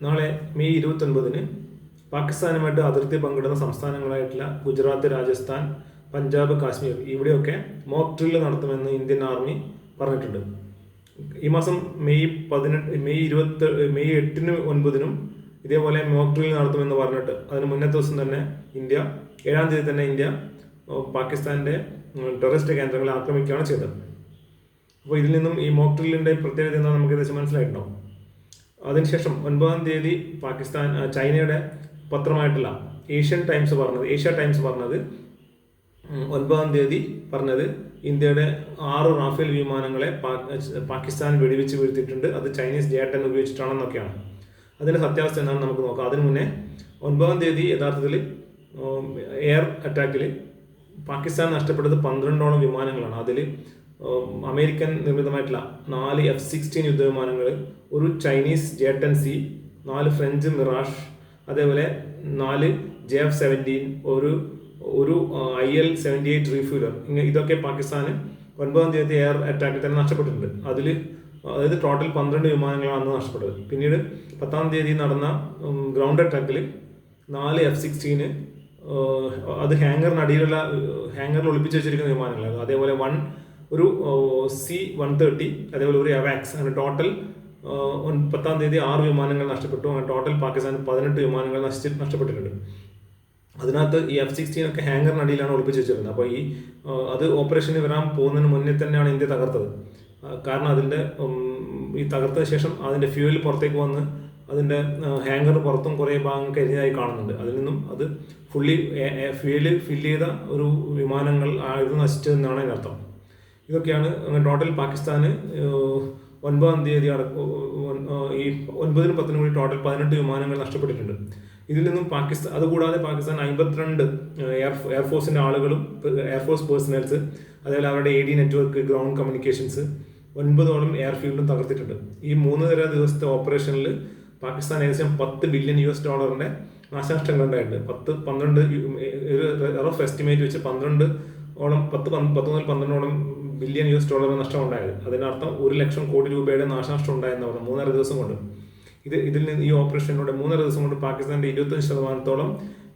നാളെ മെയ് ഇരുപത്തൊൻപതിന് പാകിസ്ഥാനുമായിട്ട് അതിർത്തി പങ്കിടുന്ന സംസ്ഥാനങ്ങളായിട്ടുള്ള ഗുജറാത്ത് രാജസ്ഥാൻ പഞ്ചാബ് കാശ്മീർ ഇവിടെയൊക്കെ മോക്ക് ഡ്രില്ല് നടത്തുമെന്ന് ഇന്ത്യൻ ആർമി പറഞ്ഞിട്ടുണ്ട്. ഈ മാസം മെയ് പതിനെട്ട് മെയ് ഇരുപത്തി മെയ് എട്ടിന് ഒൻപതിനും ഇതേപോലെ മോക്ക് ഡ്രിൽ നടത്തുമെന്ന് പറഞ്ഞിട്ട് അതിന് മുന്നത്തെ ദിവസം തന്നെ ഇന്ത്യ ഏഴാം തീയതി തന്നെ ഇന്ത്യ പാകിസ്ഥാന്റെ ടെററിസ്റ്റ് കേന്ദ്രങ്ങളെ ആക്രമിക്കുകയാണ് ചെയ്തത്. അപ്പോൾ ഇതിൽ നിന്നും ഈ മോക്ക് ഡ്രില്ലിന്റെ പ്രത്യേകത എന്താണെന്ന് നമുക്ക് ഏകദേശം മനസ്സിലായിട്ടുണ്ടാവും. അതിനുശേഷം ഒൻപതാം തീയതി പാകിസ്ഥാൻ ചൈനയുടെ പത്രമായിട്ടുള്ള ഏഷ്യൻ ടൈംസ് പറഞ്ഞത് ഏഷ്യ ടൈംസ് പറഞ്ഞത് ഒൻപതാം തീയതി പറഞ്ഞത് ഇന്ത്യയുടെ ആറ് റാഫേൽ വിമാനങ്ങളെ പാകിസ്ഥാൻ വെടിവെച്ച് വീഴ്ത്തിയിട്ടുണ്ട്. അത് ചൈനീസ് ജേട്ടൻ ടെൻ ഉപയോഗിച്ചിട്ടാണെന്നൊക്കെയാണ്. അതിന്റെ സത്യാവസ്ഥ എന്താണെന്ന് നമുക്ക് നോക്കാം. അതിനു മുന്നേ ഒൻപതാം തീയതി യഥാർത്ഥത്തിൽ എയർ അറ്റാക്കിൽ പാകിസ്ഥാൻ നഷ്ടപ്പെട്ടത് പന്ത്രണ്ടോളം വിമാനങ്ങളാണ്. അതിൽ അമേരിക്കൻ നിർമ്മിതമായിട്ടുള്ള നാല് എഫ് സിക്സ്റ്റീൻ യുദ്ധവിമാനങ്ങൾ ഒരു ചൈനീസ് ജെ ടെൻ സി നാല് ഫ്രഞ്ച് മിറാഷ് അതേപോലെ നാല് ജെ എഫ് സെവന്റീൻ ഒരു ഒരു I L seventy eight refueler ഇങ്ങനെ ഇതൊക്കെ പാകിസ്ഥാന് ഒൻപതാം തീയതി എയർ അറ്റാക്കിൽ തന്നെ നഷ്ടപ്പെട്ടിട്ടുണ്ട്. അതിൽ അതായത് ടോട്ടൽ പന്ത്രണ്ട് വിമാനങ്ങളാണ് അന്ന് നഷ്ടപ്പെട്ടത്. പിന്നീട് പത്താം തീയതി നടന്ന ഗ്രൗണ്ട് അറ്റാക്കിൽ നാല് എഫ് സിക്സ്റ്റീന് അത് ഹാങ്ങറിനടിയിലുള്ള ഹാങ്ങറിൽ ഒളിപ്പിച്ച് വെച്ചിരിക്കുന്ന വിമാനങ്ങളാണ് അതേപോലെ വൺ ഒരു സി വൺ തേർട്ടി അതേപോലെ ഒരു അവാക്സ് അങ്ങനെ ടോട്ടൽ പത്താം തീയതി ആറ് വിമാനങ്ങൾ നഷ്ടപ്പെട്ടു. അങ്ങനെ ടോട്ടൽ പാകിസ്ഥാൻ പതിനെട്ട് വിമാനങ്ങൾ നശിച്ച് നഷ്ടപ്പെട്ടിട്ടുണ്ട്. അതിനകത്ത് ഈ എഫ് സിക്സ്റ്റീൻ ഒക്കെ ഹാങ്ങറിനടിയിലാണ് ഒളിപ്പിച്ച് വെച്ചിരുന്നത്. അപ്പോൾ ഈ അത് ഓപ്പറേഷന് വരാൻ പോകുന്നതിന് മുന്നേ തന്നെയാണ് ഇന്ത്യ തകർത്തത്. കാരണം അതിന്റെ ഈ തകർത്തതിന് ശേഷം അതിന്റെ ഫ്യൂവൽ പുറത്തേക്ക് വന്ന് അതിന്റെ ഹാങ്ങർ പുറത്തും കുറേ ഭാഗം കരിഞ്ഞതായി കാണുന്നുണ്ട്. അതിൽ നിന്നും അത് ഫുള്ളി ഫ്യൂവൽ ഫില്ല് ചെയ്ത ഒരു വിമാനങ്ങൾ ആയിരുന്നു നശിച്ചതെന്നാണ് അതിനർത്ഥം. ഇതൊക്കെയാണ് ടോട്ടൽ പാകിസ്ഥാന് ഒൻപതാം തീയതി ഈ ഒൻപതിനും പത്തിനും കൂടി ടോട്ടൽ പതിനെട്ട് വിമാനങ്ങൾ നഷ്ടപ്പെട്ടിട്ടുണ്ട്. ഇതിൽ നിന്നും പാകിസ്ഥാൻ അതുകൂടാതെ പാകിസ്ഥാൻ അമ്പത്തിരണ്ട് എയർ എയർഫോഴ്സിന്റെ ആളുകളും എയർഫോഴ്സ് പേഴ്സണൽസ് അതേപോലെ അവരുടെ A D network ground communications ഒൻപതോളം എയർഫീൽഡും തകർത്തിട്ടുണ്ട്. ഈ മൂന്ന് തര ദിവസത്തെ ഓപ്പറേഷനിൽ പാകിസ്ഥാൻ ഏകദേശം പത്ത് ബില്യൺ യു എസ് ഡോളറിന്റെ നാശനഷ്ടങ്ങൾ ഉണ്ടായിട്ടുണ്ട്. പത്ത് പന്ത്രണ്ട് ഒരു റഫ് എസ്റ്റിമേറ്റ് വെച്ച് പന്ത്രണ്ട് ഓളം പത്ത് പത്ത് മുതൽ പന്ത്രണ്ടോളം ബില്യൺ യു എസ് ഡോളർ നഷ്ടം ഉണ്ടായത് അതിനർത്ഥം ഒരു ലക്ഷം കോടി രൂപയുടെ നാശനഷ്ടം ഉണ്ടായെന്ന് പറഞ്ഞു മൂന്നര ദിവസം കൊണ്ട്. ഇത് ഇതിൽ നിന്ന് ഈ ഓപ്പറേഷനിലൂടെ മൂന്നര ദിവസം കൊണ്ട് പാകിസ്ഥാന്റെ ഇരുപത്തഞ്ച് ശതമാനത്തോളം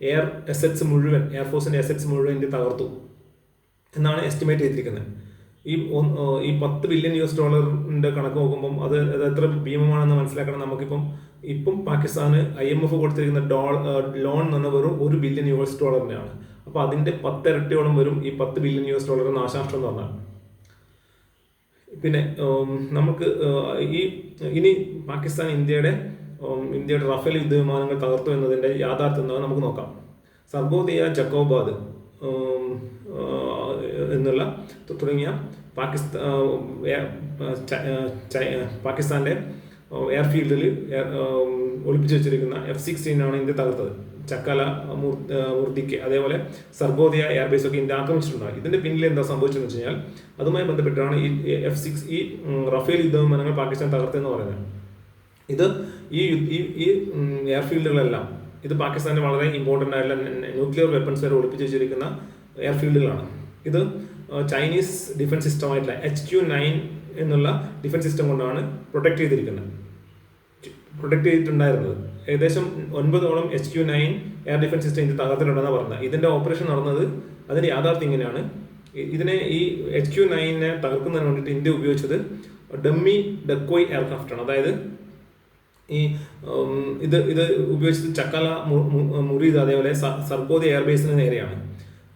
എയർ എസറ്റ്സ് മുഴുവൻ എയർഫോഴ്സിന്റെ എസറ്റ്സ് മുഴുവൻ ഇന്ത്യ തകർത്തു. എന്നാണ് എസ്റ്റിമേറ്റ് ചെയ്തിരിക്കുന്നത്. ഈ ഈ പത്ത് ബില്യൺ യു എസ് ഡോളറിന്റെ കണക്ക് നോക്കുമ്പോൾ അത് അത് എത്ര ഭീമമാണെന്ന് മനസ്സിലാക്കണം നമുക്കിപ്പം. ഇപ്പം പാകിസ്ഥാന് ഐ എം എഫ് കൊടുത്തിരിക്കുന്ന ഡോൾ ലോൺ എന്ന് പറഞ്ഞ വെറും ഒരു ബില്യൺ യു എസ് ഡോളറിനെയാണ് അപ്പോൾ അതിന്റെ പത്തിരട്ടിയോളം വരും ഈ പത്ത് ബില്യൺ യു എസ് ഡോളർ നാശനഷ്ടം എന്ന് പറഞ്ഞാൽ. പിന്നെ നമുക്ക് ഈ ഇനി പാകിസ്ഥാൻ ഇന്ത്യയുടെ ഇന്ത്യയുടെ റഫേൽ യുദ്ധവിമാനങ്ങൾ തകർത്തു എന്നതിന്റെ യാഥാർത്ഥ്യം എന്താണെന്ന് നമുക്ക് നോക്കാം. സർഗോദിയ ജക്കോബാദ് എന്നുള്ള തുടങ്ങിയ പാകിസ്ഥാൻ പാകിസ്ഥാന്റെ എയർഫീൽഡിൽ ഒളിപ്പിച്ചു വെച്ചിരിക്കുന്ന എഫ് സിക്സ്റ്റീൻ ആണ് ഇന്ത്യ തകർത്തത്. ചക്കല മൂർത്തിക്ക് അതേപോലെ സർഗോദിയ എയർബേസ് ഒക്കെ ഇന്ത്യ ആക്രമിച്ചിട്ടുണ്ടായി ഇതിന്റെ പിന്നിൽ എന്താ സംഭവിച്ചതെന്ന് വെച്ച് കഴിഞ്ഞാൽ അതുമായി ബന്ധപ്പെട്ടാണ് ഈ എഫ് സിക്സ് ഈ റഫേൽ യുദ്ധവിമാനങ്ങൾ പാകിസ്ഥാൻ തകർത്തെന്ന് പറയുന്നത്. ഇത് ഈ ഈ എയർഫീൽഡുകളെല്ലാം ഇത് പാകിസ്ഥാന് വളരെ ഇമ്പോർട്ടന്റ് ആയിട്ടുള്ള ന്യൂക്ലിയർ വെപ്പൺസ് വരെ ഒളിപ്പിച്ച് വെച്ചിരിക്കുന്ന എയർഫീൽഡുകളാണ് ഇത് ചൈനീസ് ഡിഫൻസ് സിസ്റ്റമായിട്ടുള്ള എച്ച് ക്യു നയൻ എന്നുള്ള ഡിഫൻസ് സിസ്റ്റം കൊണ്ടാണ് പ്രൊട്ടക്ട് ചെയ്തിരിക്കുന്നത്. പ്രൊട്ടക്ട് ചെയ്തിട്ടുണ്ടായിരുന്നത്. ഏകദേശം ഒൻപതോളം H Q nine air defence system ഇത് തകർത്തിട്ടുണ്ടെന്നാണ് പറഞ്ഞത്. ഇതിന്റെ ഓപ്പറേഷൻ നടന്നത് അതിന്റെ യാഥാർത്ഥ്യം ഇങ്ങനെയാണ്. ഇതിനെ ഈ എച്ച് ക്യു നയനെ തകർക്കുന്നതിന് വേണ്ടിയിട്ട് ഇന്ത്യ ഉപയോഗിച്ചത് ഡമ്മി ഡക്കോയ് എയർക്രാഫ്റ്റ് ആണ്. അതായത് ഈ ഇത് ഇത് ഉപയോഗിച്ചത് ചക്കല മുറിയത് അതേപോലെ സർഗോദി എയർബേസിന് നേരെയാണ്.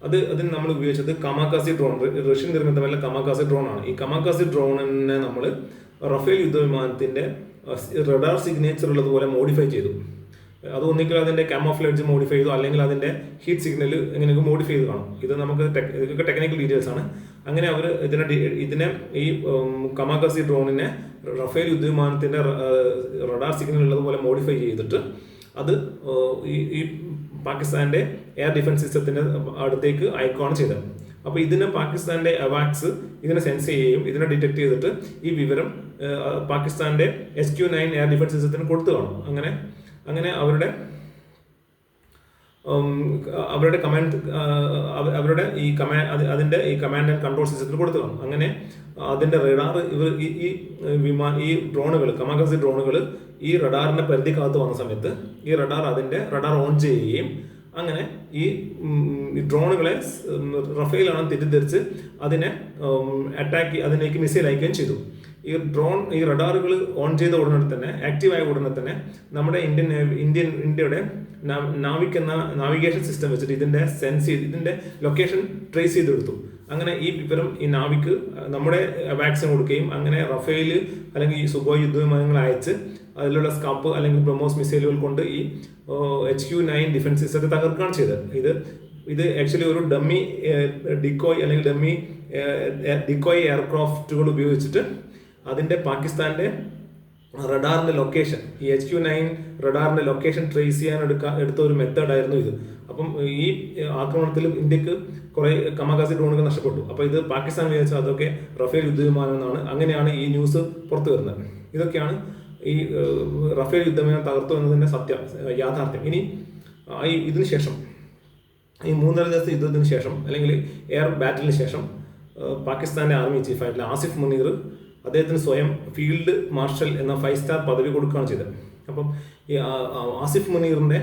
അത് അതിന് നമ്മൾ ഉപയോഗിച്ചത് കമാക്കാസി ഡ്രോൺ റഷ്യൻ നിർമ്മിതമല്ല കമാക്കാസി ഡ്രോൺ ആണ്. ഈ കമാക്കാസി ഡ്രോണിനെ നമ്മൾ റഫേൽ യുദ്ധവിമാനത്തിന്റെ റഡാർ സിഗ്നേച്ചർ ഉള്ളതുപോലെ മോഡിഫൈ ചെയ്തു. അത് ഒന്നിക്കൽ അതിന്റെ കാമോഫ്ലേജ് മോഡിഫൈ ചെയ്തു അല്ലെങ്കിൽ അതിന്റെ ഹീറ്റ് സിഗ്നൽ എങ്ങനെയൊക്കെ മോഡിഫൈ ചെയ്ത് കാണും. ഇത് നമുക്ക് ഇതൊക്കെ ടെക്നിക്കൽ ഡീറ്റെയിൽസ് ആണ്. അങ്ങനെ അവർ ഇതിനെ ഇതിനെ ഈ കമാകസി ഡ്രോണിനെ റഫേൽ യുദ്ധവിമാനത്തിന്റെ റഡാർ സിഗ്നൽ ഉള്ളതുപോലെ മോഡിഫൈ ചെയ്തിട്ട് അത് ഈ പാകിസ്ഥാന്റെ എയർ ഡിഫൻസ് സിസ്റ്റത്തിന്റെ അടുത്തേക്ക് അയക്കുകയാണ് ചെയ്തത്. അപ്പോൾ ഇതിനെ പാകിസ്ഥാന്റെ അവാക്സ് ഇതിനെ സെൻസ് ചെയ്യുകയും ഇതിനെ ഡിറ്റക്ട് ചെയ്തിട്ട് ഈ വിവരം പാകിസ്ഥാന്റെ S Q nine air defence സിസ്റ്റത്തിന് കൊടുത്തു കാണും. അങ്ങനെ അങ്ങനെ അവരുടെ അവരുടെ കമാൻഡ് അവരുടെ ഈ കമാൻഡ് അതിന്റെ ഈ കമാൻഡ് ആൻഡ് കൺട്രോൾ സിസ്റ്റത്തിൽ കൊടുത്തു കാണും. അങ്ങനെ അതിന്റെ റഡാർ ഇവർ ഈ വിമാന ഈ ഡ്രോണുകൾ കമാഗസി ഡ്രോണുകൾ ഈ റഡാറിന്റെ പരിധിക്കകത്ത് വന്ന സമയത്ത് ഈ റഡാർ അതിന്റെ റഡാർ ഓൺ ചെയ്യുകയും അങ്ങനെ ഈ ഡ്രോണുകളെ റഫേലാണ് തെറ്റിദ്ധരിച്ച് അതിനെ അറ്റാക്ക് അതിലേക്ക് മിസൈൽ അയക്കുകയും ചെയ്തു. ഈ ഡ്രോൺ ഈ റഡാറുകൾ ഓൺ ചെയ്ത ഉടനെ തന്നെ ആക്റ്റീവ് ആയ ഉടനെ തന്നെ നമ്മുടെ ഇന്ത്യൻ ഇന്ത്യൻ ഇന്ത്യയുടെ നാവിക് എന്ന നാവിഗേഷൻ സിസ്റ്റം വെച്ചിട്ട് ഇതിന്റെ സെൻസ് ചെയ്ത് ഇതിന്റെ ലൊക്കേഷൻ ട്രേസ് ചെയ്തെടുത്തു. അങ്ങനെ ഈ വിവരം ഈ നാവിക്ക് നമ്മുടെ വാക്സിൻ കൊടുക്കുകയും അങ്ങനെ റഫേൽ അല്ലെങ്കിൽ ഈ സുബോയ് യുദ്ധവിമാനങ്ങൾ അയച്ച് അതിലുള്ള സ്കാപ്പ് അല്ലെങ്കിൽ ബ്രഹ്മോസ് മിസൈലുകൾ കൊണ്ട് ഈ എച്ച് ക്യു നയൻ ഡിഫൻസ് സിസ്റ്റത്തെ തകർക്കുകയാണ് ചെയ്തത്. ഇത് ഇത് ആക്ച്വലി ഒരു ഡമ്മി ഡിക്കോയ് അല്ലെങ്കിൽ ഡമ്മി ഡിക്കോയ് എയർക്രാഫ്റ്റുകൾ ഉപയോഗിച്ചിട്ട് അതിന്റെ പാകിസ്ഥാന്റെ റഡാറിന്റെ ലൊക്കേഷൻ ഈ എച്ച് ക്യു നയൻ റഡാറിന്റെ ലൊക്കേഷൻ ട്രേസ് ചെയ്യാൻ എടുക്കാൻ എടുത്ത ഒരു മെത്തേഡ് ആയിരുന്നു ഇത്. അപ്പം ഈ ആക്രമണത്തിൽ ഇന്ത്യയ്ക്ക് കുറേ കമാകാസി ഡ്രോണുകൾ നഷ്ടപ്പെട്ടു. അപ്പോൾ ഇത് പാകിസ്ഥാൻ വിചാരിച്ച അതൊക്കെ റഫേൽ യുദ്ധവിമാനം എന്നാണ്. അങ്ങനെയാണ് ഈ ന്യൂസ് പുറത്തു വരുന്നത്. ഇതൊക്കെയാണ് ഈ റഫേൽ യുദ്ധവിമാനം തകർത്തു എന്നതിന്റെ സത്യ യാഥാർത്ഥ്യം. ഇനി ഈ ഇതിന് ശേഷം ഈ മൂന്നര ദിവസത്തെ യുദ്ധത്തിന് ശേഷം അല്ലെങ്കിൽ എയർ ബാറ്റിലിന് ശേഷം പാകിസ്ഥാന്റെ ആർമി ചീഫ് ആയിട്ടുള്ള ആസിഫ് മുനീർ അദ്ദേഹത്തിന് സ്വയം ഫീൽഡ് മാർഷൽ എന്ന ഫൈവ് സ്റ്റാർ പദവി കൊടുക്കുകയാണ് ചെയ്തത്. അപ്പം ഈ ആസിഫ് മുനീറിന്റെ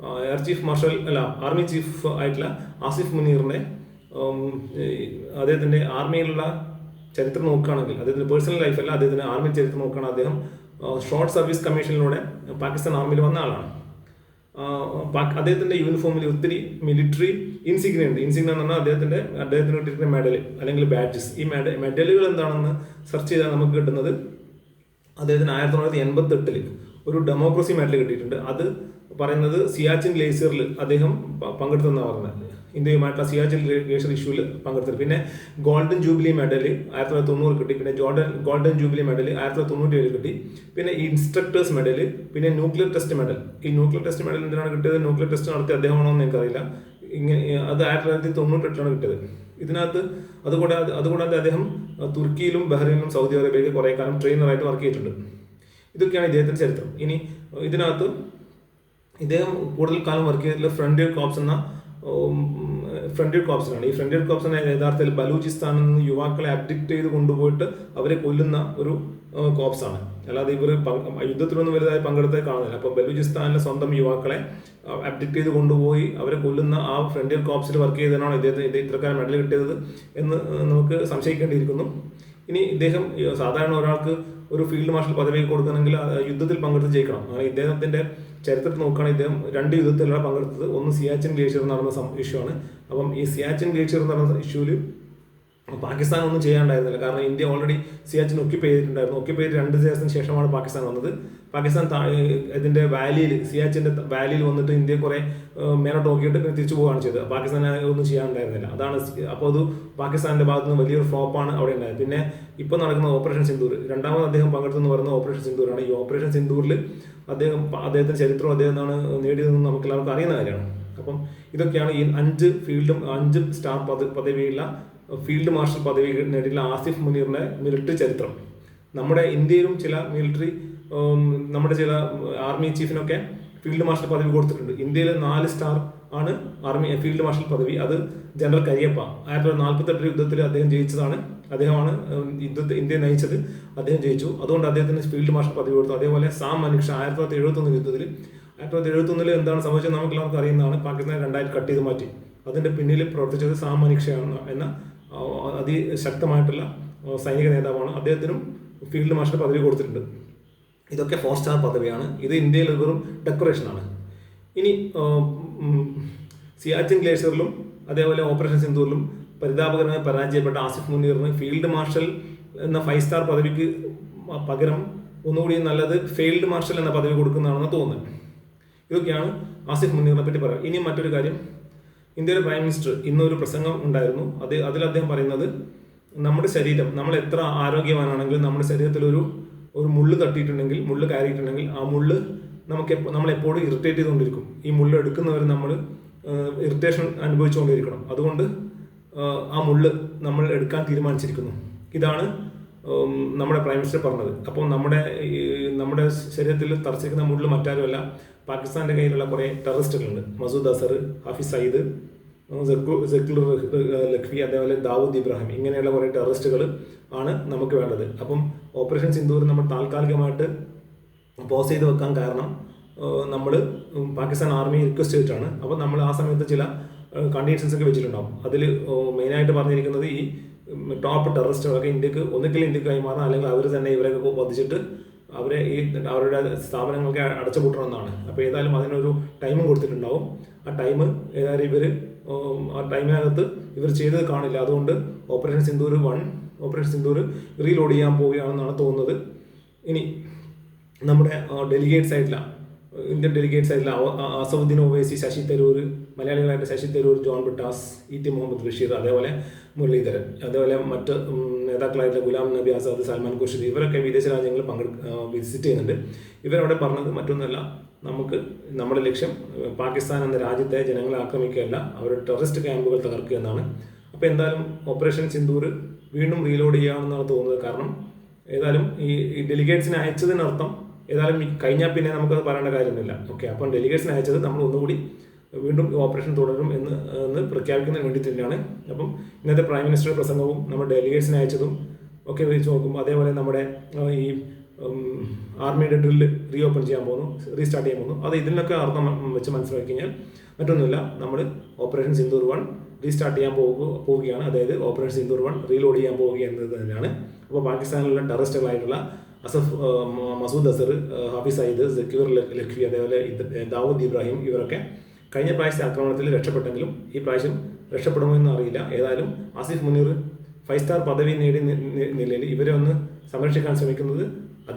ആ, എയർ ചീഫ് മാർഷൽ അല്ല ആർമി ചീഫ് ആയിട്ടുള്ള ആസിഫ് മുനീറിന്റെ അദ്ദേഹത്തിന്റെ ആർമിയിലുള്ള ചരിത്രം നോക്കുകയാണെങ്കിൽ അദ്ദേഹത്തിന്റെ പേഴ്സണൽ ലൈഫല്ല അദ്ദേഹത്തിന്റെ ആർമി ചരിത്രം നോക്കുകയാണെങ്കിൽ അദ്ദേഹം ഷോർട്ട് സർവീസ് കമ്മീഷനിലൂടെ പാകിസ്ഥാൻ ആർമിയിൽ വന്ന ആളാണ്. അദ്ദേഹത്തിന്റെ യൂണിഫോമിൽ ഒത്തിരി മിലിറ്ററി ഇൻസിഗ്നിയ ഉണ്ട് ഇൻസിഗ്നിയ എന്ന് പറഞ്ഞാൽ അദ്ദേഹത്തിന്റെ അദ്ദേഹത്തിന് കിട്ടിയിരിക്കുന്ന മെഡൽ അല്ലെങ്കിൽ ബാഡ്ജസ് ഈ മെഡ മെഡലുകൾ എന്താണെന്ന് സെർച്ച് ചെയ്താൽ നമുക്ക് കിട്ടുന്നത് അദ്ദേഹത്തിന് ആയിരത്തി തൊള്ളായിരത്തി എൺപത്തി എട്ടിൽ ഒരു ഡെമോക്രസി മെഡൽ കിട്ടിയിട്ടുണ്ട്. അത് പറയുന്നത് സിയാച്ചിൻ ലേസറിൽ അദ്ദേഹം പങ്കെടുത്തെന്നാണ് പറയുന്നത് ഇന്ത്യയുമായിട്ടുള്ള സിയാച്ചിൻ ഗ്ലേഷ്യർ ഇഷ്യൂവിൽ പങ്കെടുത്തത് പിന്നെ ഗോൾഡൻ ജൂബിലി മെഡൽ ആയിരത്തി തൊള്ളായിരത്തി തൊണ്ണൂറ് കിട്ടി. പിന്നെ ജോർഡൻ ഗോൾഡൻ ജൂബിലി മെഡൽ ആയിരത്തി തൊള്ളായിരത്തി തൊണ്ണൂറ്റി ഏഴ് കിട്ടി. പിന്നെ ഇൻസ്ട്രക്ടേഴ്സ് മെഡൽ പിന്നെ ന്യൂക്ലിയർ ടെസ്റ്റ് മെഡൽ. ഈ ന്യൂക്ലിയർ ടെസ്റ്റ് മെഡൽ എന്തിനാണ് കിട്ടിയത്? ന്യൂക്ലിയർ ടെസ്റ്റ് നടത്തിയ അദ്ദേഹമാണോ എന്ന് എനിക്കറിയില്ല. ഇങ്ങനെ അത് ആയിരത്തി തൊള്ളായിരത്തി തൊണ്ണൂറ്റെട്ടാണ് കിട്ടിയത്. ഇതിനകത്ത് അതുകൂടാതെ അതുകൂടാതെ അദ്ദേഹം തുർക്കിയിലും ബഹ്റൈനിലും സൗദി അറേബ്യയിലും കുറേ കാലം ട്രെയിനറായിട്ട് വർക്ക് ചെയ്തിട്ടുണ്ട്. ഇതൊക്കെയാണ് ഇദ്ദേഹത്തിന്റെ ചരിത്രം. ഇനി ഇതിനകത്ത് ഇദ്ദേഹം കൂടുതൽ കാലം വർക്ക് ചെയ്തിട്ടുള്ള ഫ്രണ്ടിയർ കോപ്സ് എന്ന ഫ്രണ്ടിയർ കോപ്സിനാണ് ഈ ഫ്രണ്ടിയർ കോപ്സിനെ യഥാർത്ഥത്തിൽ ബലൂചിസ്ഥാനിൽ നിന്ന് യുവാക്കളെ അബ്ഡിക്റ്റ് ചെയ്ത് കൊണ്ടുപോയിട്ട് അവരെ കൊല്ലുന്ന ഒരു കോപ്സാണ് അല്ലാതെ ഇവർ യുദ്ധത്തിലൊന്നും വലുതായി പങ്കെടുത്തേ കാണുന്നില്ല. അപ്പോൾ ബലൂചിസ്ഥാനിലെ സ്വന്തം യുവാക്കളെ അബ്ഡിക്റ്റ് ചെയ്ത് കൊണ്ടുപോയി അവരെ കൊല്ലുന്ന ആ ഫ്രണ്ടിയർ കോപ്സിൽ വർക്ക് ചെയ്തതിനാണ് ഇദ്ദേഹത്തിന് ഇത് ഇത്രക്കാലം മെഡൽ കിട്ടിയത് എന്ന് നമുക്ക് സംശയിക്കേണ്ടിയിരിക്കുന്നു. ഇനി ഇദ്ദേഹം സാധാരണ ഒരാൾക്ക് ഒരു ഫീൽഡ് മാർഷൽ പദവി കൊടുക്കണമെങ്കിൽ യുദ്ധത്തിൽ പങ്കെടുത്ത് ജയിക്കണം. അങ്ങനെ ഇദ്ദേഹത്തിന്റെ ചരിത്രത്തിൽ നോക്കുകയാണെങ്കിൽ ഇദ്ദേഹം രണ്ട് യുദ്ധത്തിലാണ് പങ്കെടുത്തത്. ഒന്ന് സിയാച്ചിൻ ഗ്ലേഷ്യർ നടന്ന ഇഷ്യൂ ആണ് അപ്പം ഈ സിയാച്ചിൻ ഗ്ലേഷ്യർ നടന്ന ഇഷ്യൂവിൽ പാകിസ്ഥാൻ ഒന്നും ചെയ്യാണ്ടായിരുന്നില്ല. കാരണം ഇന്ത്യ ഓൾറെഡി സിയാച്ചിൻ ഒക്യുപ്പൈ ചെയ്തിട്ടുണ്ടായിരുന്നു. ഒക്യുപ്പൈ ചെയ്ത് രണ്ട് ദിവസത്തിന് ശേഷമാണ് പാകിസ്ഥാൻ വന്നത്. പാകിസ്ഥാൻ ഇതിന്റെ വാലിയിൽ സിയാച്ചിന്റെ വാലിയിൽ വന്നിട്ട് ഇന്ത്യ കുറെ മേലോട്ട് നോക്കിയിട്ട് പിന്നെ തിരിച്ചു പോവുകയാണ് ചെയ്തത്. പാകിസ്ഥാൻ ഒന്നും ചെയ്യാനുണ്ടായിരുന്നില്ല അതാണ് അപ്പോൾ അത് പാകിസ്ഥാന്റെ ഭാഗത്ത് നിന്ന് വലിയൊരു ഫ്ലോപ്പാണ് അവിടെ ഉണ്ടായത്. പിന്നെ ഇപ്പോൾ നടക്കുന്ന ഓപ്പറേഷൻ സിന്ദൂർ. രണ്ടാമത് അദ്ദേഹം പങ്കെടുത്തെന്ന് പറയുന്ന ഓപ്പറേഷൻ സിന്ദൂറാണ്. ഈ ഓപ്പറേഷൻ സിന്ദൂറിൽ അദ്ദേഹം അദ്ദേഹത്തിന്റെ ചരിത്രം അദ്ദേഹം എന്നാണ് നേടിയതെന്ന് നമുക്ക് എല്ലാവർക്കും അറിയുന്ന കാര്യമാണ്. അപ്പം ഇതൊക്കെയാണ് ഈ അഞ്ച് ഫീൽഡും അഞ്ച് സ്റ്റാർ പദ പദവിയുള്ള ഫീൽഡ് മാർഷൽ പദവി നേടിയുള്ള ആസിഫ് മുനീറിന്റെ മിലിറ്ററി ചരിത്രം. നമ്മുടെ ഇന്ത്യയിലും ചില മിലിറ്ററി നമ്മുടെ ചില ആർമി ചീഫിനൊക്കെ ഫീൽഡ് മാർഷൽ പദവി കൊടുത്തിട്ടുണ്ട്. ഇന്ത്യയിൽ നാല് സ്റ്റാർ ആണ് ആർമി ഫീൽഡ് മാർഷൽ പദവി. അത് ജനറൽ കരിയപ്പ ആയിരത്തി തൊള്ളായിരത്തി നാൽപ്പത്തെട്ട് യുദ്ധത്തിൽ അദ്ദേഹം ജയിച്ചതാണ്. അദ്ദേഹമാണ് യുദ്ധത്തെ ഇന്ത്യയെ നയിച്ചത്. അദ്ദേഹം ജയിച്ചു. അതുകൊണ്ട് അദ്ദേഹത്തിന് ഫീൽഡ് മാർഷൽ പദവി കൊടുത്തു. അതേപോലെ സാം മനുഷ്യ ആയിരത്തി തൊള്ളായിരത്തി എഴുപത്തൊന്ന് യുദ്ധത്തിൽ ആയിരത്തി തൊള്ളായിരത്തി എഴുപത്തൊന്നിൽ എന്താണ് സംഭവിച്ചത് നമുക്ക് എല്ലാവർക്കും അറിയുന്നതാണ് പാകിസ്ഥാൻ രണ്ടായിരത്തി കട്ട് ചെയ്ത് മാറ്റി. അതിന്റെ പിന്നിൽ പ്രവർത്തിച്ചത് സാം മനുഷ്യ എന്ന അതിശക്തമായിട്ടുള്ള സൈനിക നേതാവാണ്. അദ്ദേഹത്തിനും ഫീൽഡ് മാർഷൽ പദവി കൊടുത്തിട്ടുണ്ട്. ഇതൊക്കെ ഫോർ സ്റ്റാർ പദവിയാണ്. ഇത് ഇന്ത്യയിൽ വെറും ഡെക്കറേഷനാണ് ഇനി സിയാച്ചിൻ ഗ്ലേഷ്യറിലും അതേപോലെ ഓപ്പറേഷൻ സിന്ധൂരിലും പരിതാപകരമായി പരാജയപ്പെട്ട ആസിഫ് മുനീറിന് ഫീൽഡ് മാർഷൽ എന്ന ഫൈവ് സ്റ്റാർ പദവിക്ക് പകരം ഒന്നുകൂടി നല്ലത് ഫീൽഡ് മാർഷൽ എന്ന പദവി കൊടുക്കുന്നതാണെന്ന് തോന്നുന്നത് ഇതൊക്കെയാണ് ആസിഫ് മുനീറിനെ പറ്റി പറയാം ഇനി മറ്റൊരു കാര്യം. ഇന്ത്യയുടെ പ്രൈം മിനിസ്റ്റർ ഇന്നൊരു പ്രസംഗം ഉണ്ടായിരുന്നു. അത് അതിൽ അദ്ദേഹം പറയുന്നത് നമ്മുടെ ശരീരം നമ്മൾ എത്ര ആരോഗ്യവാനാണെങ്കിലും നമ്മുടെ ശരീരത്തിൽ ഒരു ഒരു മുള്ള് തട്ടിയിട്ടുണ്ടെങ്കിൽ മുള്ള് കയറിയിട്ടുണ്ടെങ്കിൽ ആ മുള്ള് നമുക്ക് നമ്മൾ എപ്പോഴും ഇറിറ്റേറ്റ് ചെയ്തുകൊണ്ടിരിക്കും. ഈ മുള്ള് എടുക്കുന്നവർ നമ്മൾ ഇറിറ്റേഷൻ അനുഭവിച്ചുകൊണ്ടിരിക്കണം. അതുകൊണ്ട് ആ, മുള്ള് നമ്മൾ എടുക്കാൻ തീരുമാനിച്ചിരിക്കുന്നു. ഇതാണ് നമ്മുടെ പ്രൈം മിനിസ്റ്റർ പറഞ്ഞത്. അപ്പോൾ നമ്മുടെ നമ്മുടെ ശരീരത്തിൽ തറച്ചിരിക്കുന്ന മുള്ളിൽ മറ്റാരുമല്ല പാകിസ്ഥാന്റെ കയ്യിലുള്ള കുറേ ടെററിസ്റ്റുകളുണ്ട്. മസൂദ് അസർ ഹഫീസ് സയ്യിദ് ലഖ്വി അതേപോലെ ദാവൂദ് ഇബ്രാഹിം ഇങ്ങനെയുള്ള കുറേ ടെററിസ്റ്റുകൾ ആണ് നമുക്ക് വേണ്ടത്. അപ്പം ഓപ്പറേഷൻ സിന്ദൂർ നമ്മൾ താൽക്കാലികമായിട്ട് പോസ് ചെയ്ത് വെക്കാൻ കാരണം നമ്മൾ പാകിസ്ഥാൻ ആർമി റിക്വസ്റ്റ് ചെയ്തിട്ടാണ് അപ്പോൾ നമ്മൾ ആ സമയത്ത് ചില കണ്ടീഷൻസ് ഒക്കെ വെച്ചിട്ടുണ്ടാകും അതിൽ മെയിനായിട്ട് പറഞ്ഞിരിക്കുന്നത് ഈ ടോപ്പ് ടെററിസ്റ്റുകളൊക്കെ ഇന്ത്യയ്ക്ക് ഒന്നുകിൽ ഇന്ത്യയ്ക്ക് കൈമാറണം അല്ലെങ്കിൽ അവർ തന്നെ ഇവരെ വധിച്ചിട്ട് അവരെ ഈ അവരുടെ സ്ഥാപനങ്ങളൊക്കെ അടച്ചുപൂട്ടണമെന്നാണ്. അപ്പോൾ ഏതായാലും അതിനൊരു ടൈമും കൊടുത്തിട്ടുണ്ടാവും. ആ ടൈം ഏതായാലും ഇവർ ആ ടൈമിനകത്ത് ഇവർ ചെയ്തത് കാണില്ല. അതുകൊണ്ട് operation Sindoor one operation Sindoor reload ചെയ്യാൻ പോവുകയാണെന്നാണ് തോന്നുന്നത്. ഇനി നമ്മുടെ ഡെലിഗേറ്റ്സ് ആയിട്ടുള്ള ഇന്ത്യൻ അവ- അ- അസവുദ്ദീൻ ഒവൈസി ശശി തരൂർ മലയാളികളായിട്ട് Shashi Tharoor John Brittas E T Muhammad Basheer അതേപോലെ മുരളീധരൻ അതേപോലെ മറ്റ് നേതാക്കളായിട്ടുള്ള ഗുലാം നബി ആസാദ് സൽമാൻ ഖുർഷിദ് ഇവരൊക്കെ വിദേശ രാജ്യങ്ങളിൽ പങ്കെടു വിസിറ്റ് ചെയ്യുന്നുണ്ട്. ഇവരവിടെ പറഞ്ഞത് മറ്റൊന്നുമല്ല നമുക്ക് നമ്മുടെ ലക്ഷ്യം പാകിസ്ഥാൻ എന്ന രാജ്യത്തെ ജനങ്ങളെ ആക്രമിക്കുകയല്ല അവരുടെ ടെററിസ്റ്റ് ക്യാമ്പുകൾ തകർക്കുക എന്നാണ്. അപ്പോൾ എന്തായാലും ഓപ്പറേഷൻ സിന്ദൂർ വീണ്ടും റീലോഡ് ചെയ്യാമെന്നാണ് തോന്നുന്നത്. കാരണം ഏതായാലും ഈ ഡെലിഗേറ്റ്സിനെ അയച്ചതിനർത്ഥം ഏതായാലും കഴിഞ്ഞാൽ പിന്നെ നമുക്കത് പറയേണ്ട കാര്യമൊന്നുമില്ല. ഓക്കെ അപ്പം ഡെലിഗേറ്റ്സിനെ അയച്ചത് നമ്മൾ ഒന്നുകൂടി വീണ്ടും ഓപ്പറേഷൻ തുടരും എന്ന് എന്ന് പ്രഖ്യാപിക്കുന്നതിന് വേണ്ടി തന്നെയാണ്. അപ്പം ഇന്നത്തെ പ്രൈം മിനിസ്റ്ററുടെ പ്രസംഗവും നമ്മുടെ ഡെലിഗേറ്റ്സിനെ അയച്ചതും ഒക്കെ വെച്ച് നോക്കുമ്പോൾ അതേപോലെ നമ്മുടെ ഈ ആർമി ആർമിയുടെ ഡ്രില്ല് റീ ഓപ്പൺ ചെയ്യാൻ പോകുന്നു റീസ്റ്റാർട്ട് ചെയ്യാൻ പോകുന്നു. അത് ഇതിനൊക്കെ അർത്ഥം വെച്ച് മനസ്സിലാക്കി കഴിഞ്ഞാൽ മറ്റൊന്നുമില്ല. നമ്മൾ ഓപ്പറേഷൻ സിന്ദൂർ വൺ റീസ്റ്റാർട്ട് ചെയ്യാൻ പോകുക പോവുകയാണ്. അതായത് ഓപ്പറേഷൻ സിന്ദൂർ വൺ റീലോഡ് ചെയ്യാൻ പോവുക എന്നത് തന്നെയാണ്. അപ്പോൾ പാകിസ്ഥാനിലുള്ള ടെററിസ്റ്റുകളായിട്ടുള്ള അസഫ് മസൂദ് അസർ ഹാഫിസ് സയ്യിദ് സക്കീർ ലഖ്വി അതേപോലെ ദാവൂദ് ഇബ്രാഹിം ഇവരൊക്കെ കഴിഞ്ഞ പ്രാവശ്യത്തെ ആക്രമണത്തിൽ രക്ഷപ്പെട്ടെങ്കിലും ഈ പ്രാവശ്യം രക്ഷപ്പെടുമോ എന്ന് അറിയില്ല. ഏതായാലും ആസിഫ് മുനീർ ഫൈവ് സ്റ്റാർ പദവി നേടിയ നി- നി- നിലയിൽ ഇവരെ ഒന്ന് സംരക്ഷിക്കാൻ ശ്രമിക്കുന്നത്